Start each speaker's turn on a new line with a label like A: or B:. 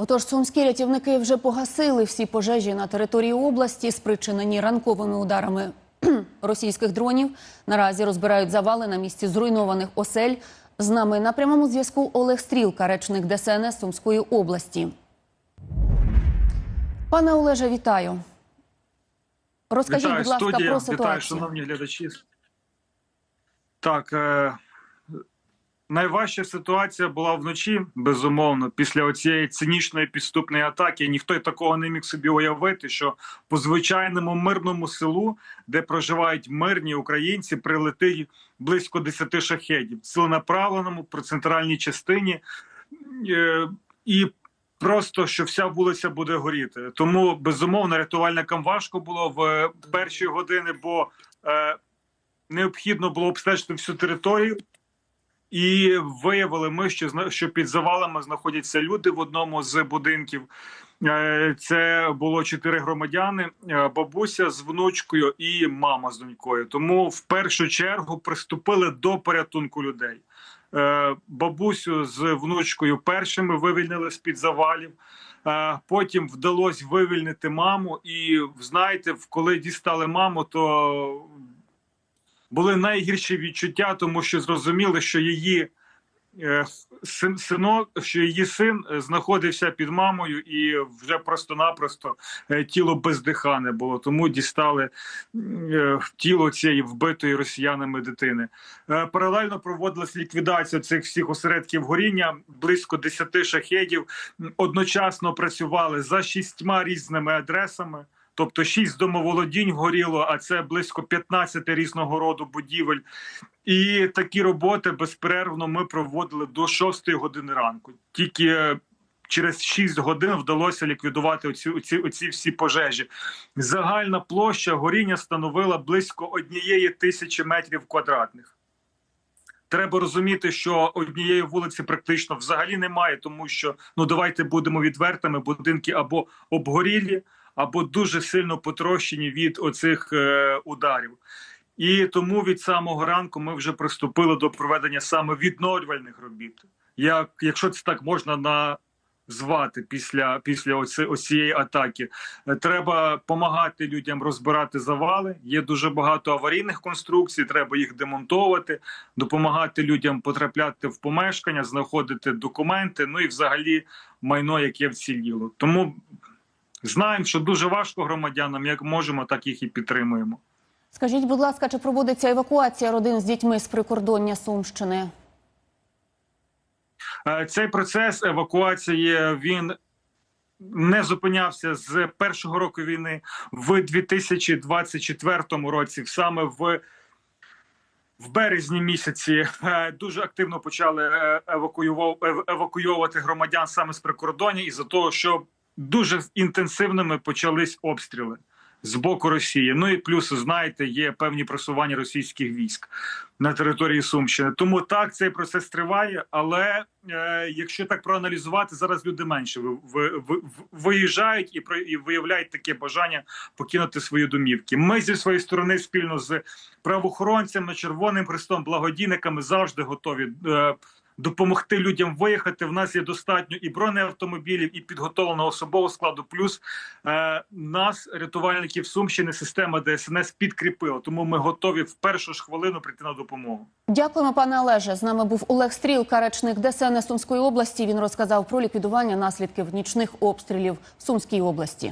A: Отож, сумські рятівники вже погасили всі пожежі на території області, спричинені ранковими ударами російських дронів. Наразі розбирають завали на місці зруйнованих осель. З нами на прямому зв'язку Олег Стрілка, речник ДСНС Сумської області. Пане Олеже, вітаю. Розкажіть,
B: Вітаю,
A: будь ласка,
B: студія.
A: про
B: Вітаю,
A: ситуацію.
B: шановні глядачі. Так, е, найважча ситуація була вночі, безумовно, після цієї цинічної підступної атаки. Ніхто такого не міг собі уявити, що по звичайному мирному селу, де проживають мирні українці, прилетить близько 10 шахедів. Ціленаправленому про центральній частині. Е, і Просто що вся вулиця буде горіти, тому безумовно рятувальникам важко було в е, перші години, бо е, необхідно було обстежити всю територію, і виявили ми, що що під завалами знаходяться люди в одному з будинків. Е, Це було чотири громадяни: е, бабуся з внучкою і мама з донькою. Тому в першу чергу приступили до порятунку людей. Е, Бабусю з внучкою першими вивільнили з під завалів. Потім вдалося вивільнити маму, і знаєте, коли дістали маму, то були найгірші відчуття, тому що зрозуміли, що її е, син, синок, що її син е, знаходився під мамою, і вже просто-напросто е, тіло бездихане було. Тому дістали тіло цієї вбитої росіянами дитини. Паралельно проводилась ліквідація цих всіх осередків горіння. Близько 10 шахедів одночасно працювали за шістьма різними адресами. Тобто шість домоволодінь горіло, а це близько 15 різного роду будівель. І такі роботи безперервно ми проводили до 6 години ранку. Тільки через 6 годин вдалося ліквідувати оці, оці, оці всі пожежі. Загальна площа горіння становила близько однієї тисячі метрів квадратних. Треба розуміти, що однієї вулиці практично взагалі немає, тому що ну давайте будемо відвертими. Будинки або обгорілі, або дуже сильно потрощені від оцих е, ударів. І тому від самого ранку ми вже приступили до проведення саме відновлювальних робіт. Як якщо це так можна назвати після, після оці, оцієї атаки, Е, треба допомагати людям розбирати завали. Є дуже багато аварійних конструкцій. Треба їх демонтовувати, допомагати людям потрапляти в помешкання, знаходити документи. Ну і взагалі майно, яке вціліло. Тому знаємо, що дуже важко громадянам, як можемо, так їх і підтримуємо.
A: Скажіть, будь ласка, чи проводиться евакуація родин з дітьми з прикордоння Сумщини?
B: Е, Цей процес евакуації він не зупинявся з першого року війни в 2024 році, саме в. В березні місяці е, дуже активно почали е, евакуював- ев- евакуйовувати громадян саме з прикордоння, із за того, що дуже інтенсивними почались обстріли з боку Росії. Ну і плюс, знаєте, є певні просування російських військ на території Сумщини. Тому так цей процес триває. Але е, якщо так проаналізувати, зараз люди менше ви, ви, ви, виїжджають і, і виявляють таке бажання покинути свої домівки. Ми зі своєї сторони спільно з правоохоронцями, Червоним Хрестом, благодійниками завжди готові. Е, Допомогти людям виїхати. В нас є достатньо і бронеавтомобілів, і підготовленого особового складу. Плюс е, нас, рятувальників Сумщини, система ДСНС підкріпила. Тому ми готові в першу ж хвилину прийти на допомогу.
A: Дякуємо, пане Олеже. З нами був Олег Стрілка, речник ДСНС Сумської області. Він розказав про ліквідування наслідків нічних обстрілів в Сумській області.